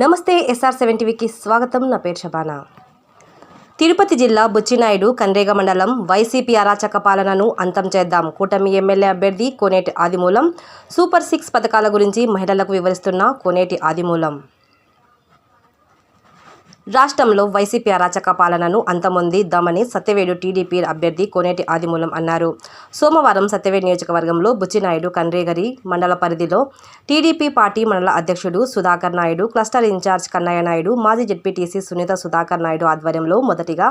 నమస్తే SR seven టీవీకి స్వాగతం. నా పేరు షబానా తిరుపతి జిల్లా బుచ్చినాయుడు కండ్రేగ మండలం వైసీపీ అరాచక పాలనను అంతం చేద్దాం. కూటమి ఎమ్మెల్యే అభ్యర్థి కోనేటి ఆదిమూలం. సూపర్ సిక్స్ పథకాల గురించి మహిళలకు వివరిస్తున్న కోనేటి ఆదిమూలం. రాష్ట్రంలో వైసీపీ అరాచక పాలనను అంతమొందిద్దామని సత్యవేడు టీడీపీ అభ్యర్థి కోనేటి ఆదిమూలం అన్నారు. సోమవారం సత్యవేడు నియోజకవర్గంలో బుచ్చినాయుడు కండ్రేగరి మండల పరిధిలో టీడీపీ పార్టీ మండల అధ్యక్షుడు సుధాకర్ నాయుడు క్లస్టర్ ఇన్ఛార్జ్ కన్నయ్య నాయుడు మాజీ జెడ్పీటీసీ సునీత సుధాకర్ నాయుడు ఆధ్వర్యంలో మొదటిగా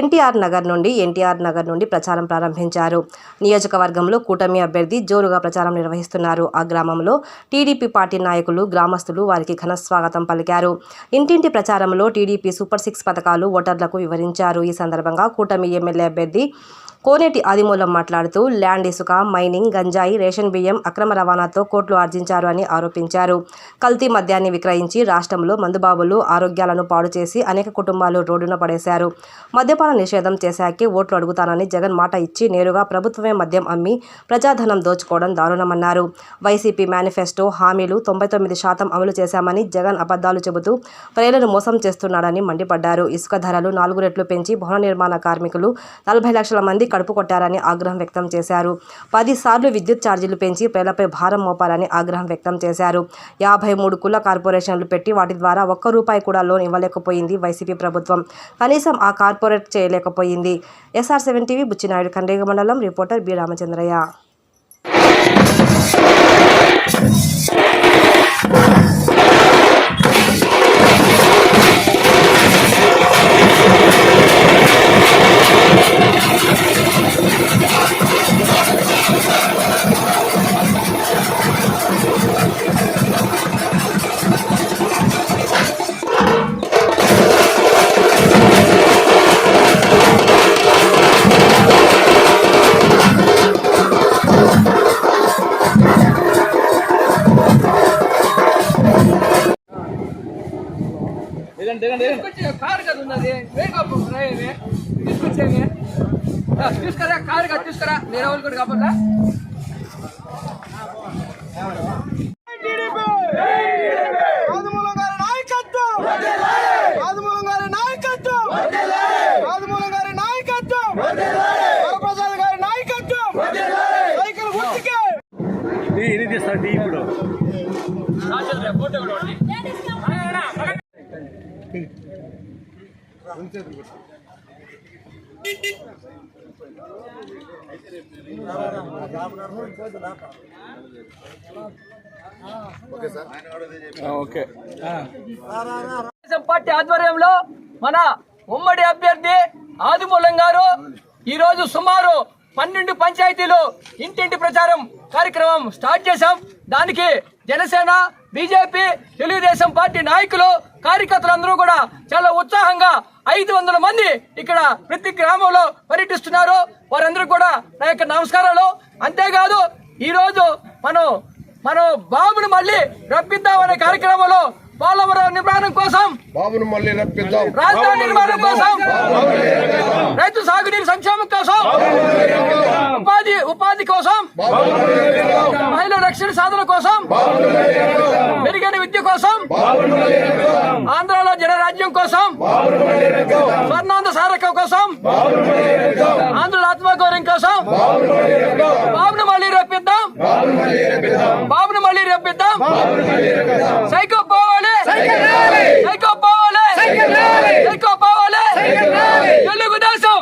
ఎన్టీఆర్ నగర్ నుండి ఎన్టీఆర్ నగర్ నుండి ప్రచారం ప్రారంభించారు. నియోజకవర్గంలో కూటమి అభ్యర్థి జోరుగా ప్రచారం నిర్వహిస్తున్నారు. ఆ గ్రామంలో టీడీపీ పార్టీ నాయకులు గ్రామస్తులు వారికి ఘన స్వాగతం పలికారు. ఇంటింటి ప్రచారంలో టీడీ టీడీపీ సూపర్ సిక్స్ పథకాలు ఓటర్లకు వివరించారు. ఈ సందర్భంగా కూటమి ఎమ్మెల్యే అభ్యర్థి కోనేటి ఆదిమూలం మాట్లాడుతూ ల్యాండ్ ఇసుక మైనింగ్ గంజాయి రేషన్ బియ్యం అక్రమ రవాణాతో కోట్లు ఆర్జించారు అని ఆరోపించారు. కల్తీ మద్యాన్ని విక్రయించి రాష్ట్రంలో మందుబాబులు ఆరోగ్యాలను పాడు చేసి అనేక కుటుంబాలు రోడ్డున పడేశారు. మద్యపాన నిషేధం చేశాకే ఓట్లు అడుగుతానని జగన్ మాట ఇచ్చి నేరుగా ప్రభుత్వమే మద్యం అమ్మి ప్రజాధనం దోచుకోవడం దారుణమన్నారు. వైసీపీ మేనిఫెస్టో హామీలు తొంభై తొమ్మిది శాతం అమలు చేశామని జగన్ అబద్ధాలు చెబుతూ ప్రజలను మోసం చేస్తున్నాడని మండిపడ్డారు. ఇసుక ధరలు నాలుగు రెట్లు పెంచి భవన నిర్మాణ కార్మికులు నలభై లక్షల మంది కడుపు కొట్టారని ఆగ్రహం వ్యక్తం చేశారు. పది సార్లు విద్యుత్ ఛార్జీలు పెంచి ప్రజలపై భారం మోపాలని ఆగ్రహం వ్యక్తం చేశారు. యాభై మూడు కుల కార్పొరేషన్లు పెట్టి వాటి ద్వారా ఒక్క రూపాయి కూడా లోన్ ఇవ్వలేకపోయింది వైసీపీ ప్రభుత్వం. కనీసం ఆ కార్పొరేట్ చేయలేకపోయింది. SR seven TV Buchinaidu Kandriga మండలం రిపోర్టర్ బి రామచంద్రయ్య. ఉన్నది రా, తీసుకురా కారు కదా తీసుకురా నేను ఎవరు కూడా కాకుండా ఆదిమూలం గారి నాయకత్వం ఆదిమూలం గారి నాయకత్వం ఆదిమూలం గారి నాయకత్వం వరప్రసాద్ గారి నాయకత్వం సైకిల్ గుర్తుకే ఇది తీస్తాడు టీ ఇప్పుడు ఓకే తెలుగుదేశం పార్టీ ఆధ్వర్యంలో మన ఉమ్మడి అభ్యర్థి ఆదిమూలం గారు ఈ రోజు సుమారు పన్నెండు పంచాయతీలు ఇంటింటి ప్రచారం కార్యక్రమం స్టార్ట్ చేశాం. దానికి జనసేన బీజేపీ తెలుగుదేశం పార్టీ నాయకులు కార్యకర్తలందరూ కూడా చాలా ఉత్సాహంగా ఐదు వందల మంది ఇక్కడ ప్రతి గ్రామంలో పర్యటిస్తున్నారు. వారందరూ కూడా నా యొక్క నమస్కారాలు. అంతేకాదు ఈ రోజు మనం మనం బాబును మళ్ళీ రప్పిద్దామనే కార్యక్రమంలో పోలవరం నిర్మాణం కోసం బాబును మళ్ళీ రప్పిద్దాం. రాజధాని నిర్మాణం కోసం రైతు సాగునీరు సంక్షేమం కోసం ఉపాధి ఉపాధి కోసం మహిళల రక్షణ సాధన కోసం మెరుగైన విద్య కోసం ఆంధ్రలో జనరాజ్యం కోసం స్వర్ణాంధ్ర సారకం కోసం ఆంధ్రుల ఆత్మగౌరవం కోసం బాబును మళ్ళీ రప్పిద్దాం. బాబును మళ్ళీ రప్పిద్దాం. సైకో పోవాలి. సైకో పోవాలి తెలుగుదేశం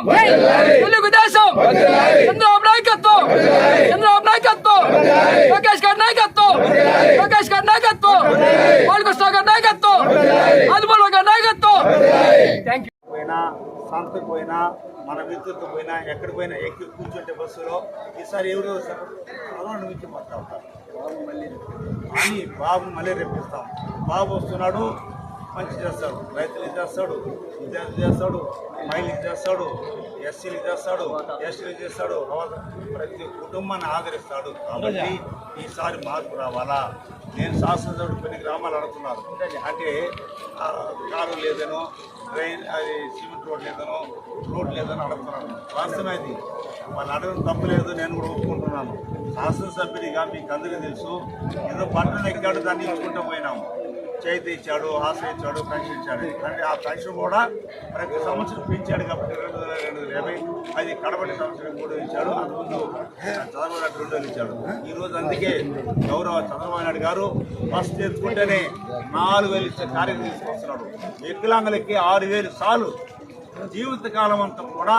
తెలుగుదేశం చంద్రబాబు నాయకత్వం చంద్రబాబు నాయకత్వం లోకేష్ గారి నాయకత్వం లోకేష్ గారి నాయకత్వం బాలకృష్ణ గారి నాయకత్వం అదుమల గారి నాయకత్వం థ్యాంక్ యూ పోయినా సంతకు పోయినా మన విద్యుత్ పోయినా ఎక్కడికి పోయినా ఎక్కి కూర్చుంటే బస్సులో ఈసారి ఎవరు వస్తారు? అరవై నుంచి మొత్తం అవుతారు అని బాబు మళ్ళీ రేపిస్తాం బాబు వస్తున్నాడు మంచి చేస్తాడు. రైతులకు చేస్తాడు విద్యార్థులు చేస్తాడు మహిళలకు చేస్తాడు ఎస్సీలకు చేస్తాడు ఎస్టీలకు చేస్తాడు. ప్రతి కుటుంబాన్ని ఆదరిస్తాడు. కాబట్టి ఈసారి మార్పు రావాలా? నేను శాసనసభ్యుడు కొన్ని గ్రామాలు అడుగుతున్నాను అంటే కారు లేదనో ట్రైన్ అది సిమెంట్ రోడ్ లేదనో రోడ్ లేదని అడుగుతున్నాను వాస్తవం ఇది. వాళ్ళు అడగడం తప్పులేదు నేను కూడా ఒప్పుకుంటున్నాను. శాసనసభ్యుడిగా మీకు అందరికీ తెలుసు. ఏదో పట్టణం ఎక్కాడు దాన్ని ఇచ్చుకుంటూ పోయినాము చేతి ఇచ్చాడు ఆశ ఇచ్చాడు పెన్షన్ ఇచ్చాడు అంటే ఆ పెన్షన్ కూడా ప్రతి సంవత్సరం పెంచాడు కాబట్టి రెండు వేల రెండు వేల యాభై అది కడపటి సంవత్సరం మూడు ఇచ్చాడు. అంతకుముందు చంద్రబాబు నాయుడు రెండు వేలు ఇచ్చాడు. ఈరోజు అందుకే గౌరవ చంద్రబాబు నాయుడు గారు ఫస్ట్ ఎత్తుకుంటేనే నాలుగు వేలు ఇచ్చే కార్యం తీసుకొస్తున్నాడు. వికలాంగులకి ఆరు వేలు చాలు. జీవితకాలం అంతా కూడా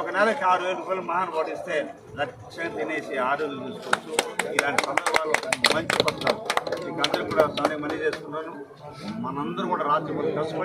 ఒక నెలకి ఆరు వేల రూపాయలు మహాన్ పడిస్తే లక్ష్యం తినేసి ఆరోగ్యం చూసుకోవచ్చు. ఇలాంటి సందర్భాలు మంచి పథకాలు మీకు అందరూ కూడా తానే మనీ చేసుకున్నాను మనందరూ కూడా రాత్రి కష్టపడి